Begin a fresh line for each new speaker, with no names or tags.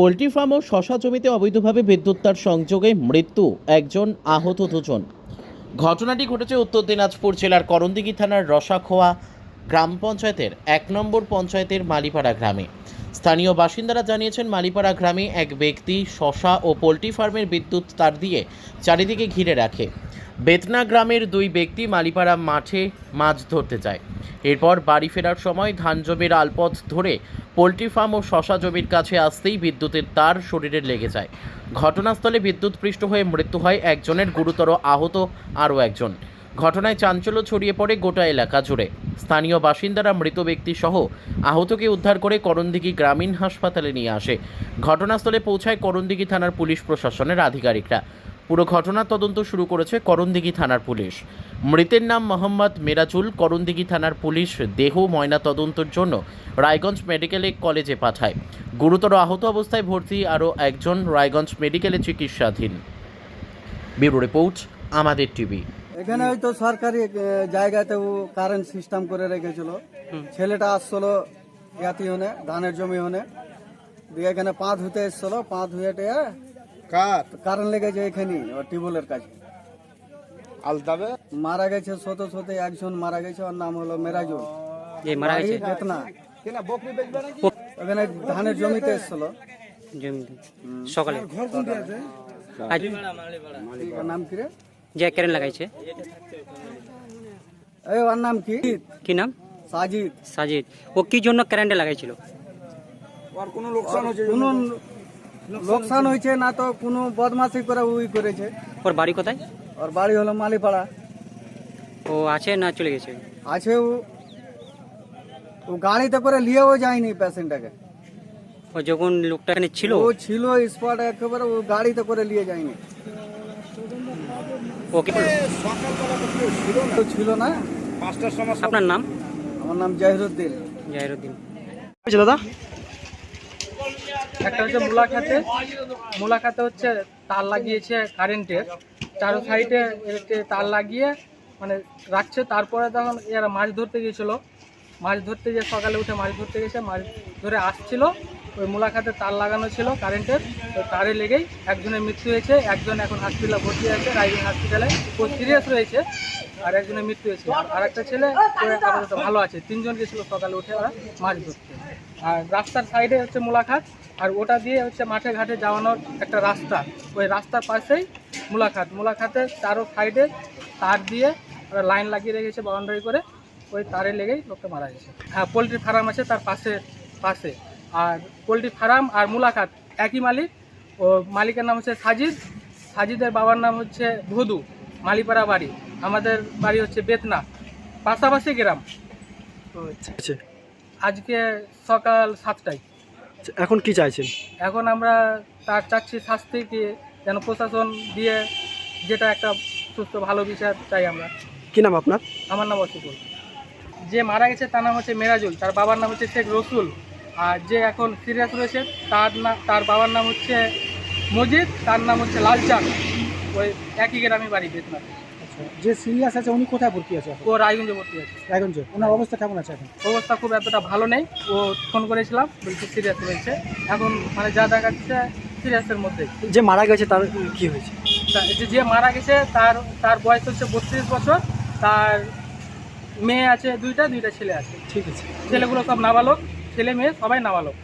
Poultry farm ও শশা জমিতে অবৈধভাবে বিদ্যুৎ তার সংযোগে মৃত্যু একজন আহত দুজন। ঘটনাটি ঘটেছে উত্তর দিনাজপুর জেলার করণদিঘি থানার রসাখোয়া গ্রাম পঞ্চায়েতের এক নম্বর পঞ্চায়েতের মালিপাড়া গ্রামে। স্থানীয় বাসিন্দারা জানিয়েছেন, মালিপাড়া গ্রামে এক ব্যক্তি শশা ও পোলট্রি ফার্মের বিদ্যুৎ তার দিয়ে চারিদিকে ঘিরে রাখে। বেতনা গ্রামের দুই ব্যক্তি মালিপাড়া মাঠে মাছ ধরতে যায়। এরপর বাড়ি ফেরার সময় ধান জমির আলপথ ধরে পোলট্রি ফার্ম ও শশা জমির কাছে আসতেই বিদ্যুতের তার শরীরে লেগে যায়। ঘটনাস্থলে বিদ্যুৎপৃষ্ট হয়ে মৃত্যু হয় একজনের, গুরুতর আহত আরও একজন। ঘটনায় চাঞ্চল্য ছড়িয়ে পড়ে গোটা এলাকা জুড়ে। স্থানীয় বাসিন্দারা মৃত ব্যক্তি সহ আহতকে উদ্ধার করে করণদিঘি গ্রামীণ হাসপাতালে নিয়ে আসে। ঘটনাস্থলে পৌঁছায় করণদিঘি থানার পুলিশ প্রশাসনের আধিকারিকরা। পুরো ঘটনার তদন্ত শুরু করেছে করণদিঘি থানার পুলিশ। মৃতের নাম মোহাম্মদ মেরাজুল। করণদিঘি থানার পুলিশ দেহ ময়না তদন্তের জন্য রায়গঞ্জ মেডিকেলে কলেজে পাঠায়। গুরুতর আহত অবস্থায় ভর্তি আরও একজন রায়গঞ্জ মেডিকেলে চিকিৎসাধীন। ব্যুরো রিপোর্ট, আমাদের টিভি।
এখানে হয়তো সরকারি জায়গাতে ও কারেন্ট সিস্টেম করে রেখেছিল। ছেলেটা আসছিল ইয়াতি হনে ধানের জমি হনে। দিয়ে এখানে পা ধুতে এসছিল পা ধুয়ে টেয়ে
কার?
কারেন্ট লেগেছে এখানে টিউবওয়েলের কাছে।
আলতাবে?
মারা গেছে শত শতে একজন মারা গেছে ওর নাম হলো মেরাজুল।
মারা গেছে?
বেতনা। ওখানে ধানের জমিতে এসছিল।
জমিতে। সকালে।
নাম কি রে?
যে কারেন্ট লাগাইছে
এই ওর নাম কি
কি নাম
সাজিদ
সাজিদ ও কি জন্য কারেন্টে লাগাইছিল
আর কোনো লোকসান হচ্ছে
কোনো লোকসান হয়েছে না তো কোনো বদমাশি করে উই করেছে
ওর বাড়ি কোথায়
ওর বাড়ি হলো মালিপাড়া
ও আছে না চলে গেছে
আছে ও ও গাড়িতে করে নিয়েও যায়নি পেশেন্টটাকে
ও যখন লোকটা এখানে ছিল
ও ছিল স্পট একেবারে ও গাড়িতে করে নিয়ে যায়নি
ওকে
তো ছিল না। পাঁচটার সময়
আপনার নাম?
আমার নাম জাহিরুদ্দিন।
জাহিরুদ্দিন।
দাদা?
একটা হচ্ছে মুলাখাতে মুলাখাতে হচ্ছে তার লাগিয়েছে কারেন্টের চারো সাইডে তার লাগিয়ে মানে রাখছে। তারপরে তখন এরা মাছ ধরতে গিয়েছিল। মাছ ধরতে গিয়ে সকালে উঠে মাছ ধরতে গেছে মাছ ধরে আসছিল। ওই মুলাখাতে তার লাগানো ছিল, কারেন্টের। ওই তারে লেগেই একজনের মৃত্যু হয়েছে, একজন এখন হসপিটালে ভর্তি আছে রাইজিং হসপিটালে ও সিরিয়াস রয়েছে, আর একজনের মৃত্যু হয়েছে। আর একটা ছেলে আপাতত ভালো আছে। তিনজন গেছিল সকালে উঠে ওরা মাছ ধরতে। আর রাস্তার সাইডে হচ্ছে মুলাখাত আর ওটা দিয়ে হচ্ছে মাঠে ঘাটে যাওয়ানোর একটা রাস্তা। ওই রাস্তার পাশেই মুলাখাত মুলাখাতের চারো সাইডে তার দিয়ে ওরা লাইন লাগিয়ে রেখেছে বাউন্ডারি করে। ওই তারে লেগেই লোকটা মারা গেছে। হ্যাঁ পোলট্রি ফার্ম আছে তার পাশে পাশে। আর পোলট্রি ফার্ম আর মুলাখাত একই মালিক। ও মালিকের নাম হচ্ছে সাজিদ। সাজিদের বাবার নাম হচ্ছে ভদু মালিপাড়া বাড়ি। আমাদের বাড়ি হচ্ছে বেতনা পাশাপাশি গ্রাম।
আচ্ছা।
আজকে সকাল সাতটায়।
আচ্ছা, এখন কি চাইছেন?
এখন আমরা তার চাচ্ছি শাস্তিকে যেন প্রশাসন দিয়ে যেটা একটা সুস্থ ভালো বিচার চাই আমরা।
কি নাম আপনার?
আমার নাম অসুকুল যে মারা গেছে তার নাম হচ্ছে মেরাজুল তার বাবার নাম হচ্ছে শেখ রসুল। আর যে এখন সিরিয়াস রয়েছে তার না তার বাবার নাম হচ্ছে মজিদ তার নাম হচ্ছে লালচাঁদ। ওই একই গ্রামে বাড়ি বেতনা।
যে সিরিয়াস আছে উনি কোথায় ভর্তি আছে
ও রায়গঞ্জে ভর্তি আছে।
রায়গঞ্জে। ওনার অবস্থা কেমন আছে এখন?
অবস্থা খুব এতটা ভালো নেই। ও ফোন করেছিলাম বলছি সিরিয়াস রয়েছে। এখন মানে যা দেখাচ্ছে সিরিয়াসের মধ্যে
যে মারা গেছে তার কি হয়েছে?
যে মারা গেছে তার তার বয়স হচ্ছে বত্রিশ বছর। তার মেয়ে আছে দুইটা দুইটা ছেলে আছে।
ঠিক আছে।
ছেলেগুলো সব নাবালক। ছেলে মেয়ে সবাই নাবালক